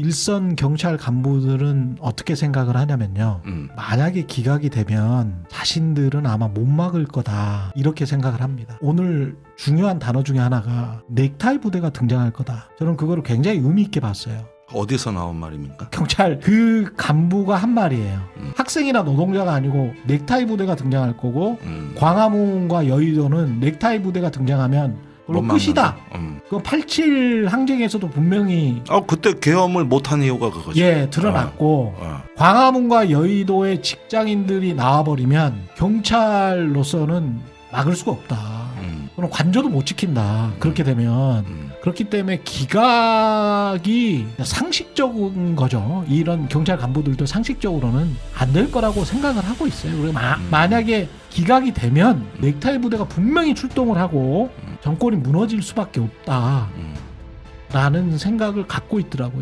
일선 경찰 간부들은 어떻게 생각을 하냐면요. 음. 만약에 기각이 되면 자신들은 아마 못 막을 거다 이렇게 생각을 합니다. 오늘 중요한 단어 중에 하나가 넥타이 부대가 등장할 거다. 저는 그거를 굉장히 의미 있게 봤어요. 어디서 나온 말입니까? 경찰 그 간부가 한 말이에요. 음. 학생이나 노동자가 아니고 넥타이 부대가 등장할 거고 음. 광화문과 여의도는 넥타이 부대가 등장하면 못 끝이다. 음. 그87 항쟁에서도 분명히 어 그때 계엄을 못한 이유가 그거죠. 예 드러났고 어. 광화문과 여의도의 직장인들이 나와버리면 경찰로서는 막을 수가 없다. 음. 그럼 관저도 못 지킨다. 그렇게 되면 음. 그렇기 때문에 기각이 상식적인 거죠. 이런 경찰 간부들도 상식적으로는 안 될 거라고 생각을 하고 있어요. 마- 음. 만약에 기각이 되면 넥타이 부대가 분명히 출동을 하고 음. 정권이 무너질 수밖에 없다라는 음. 생각을 갖고 있더라고요.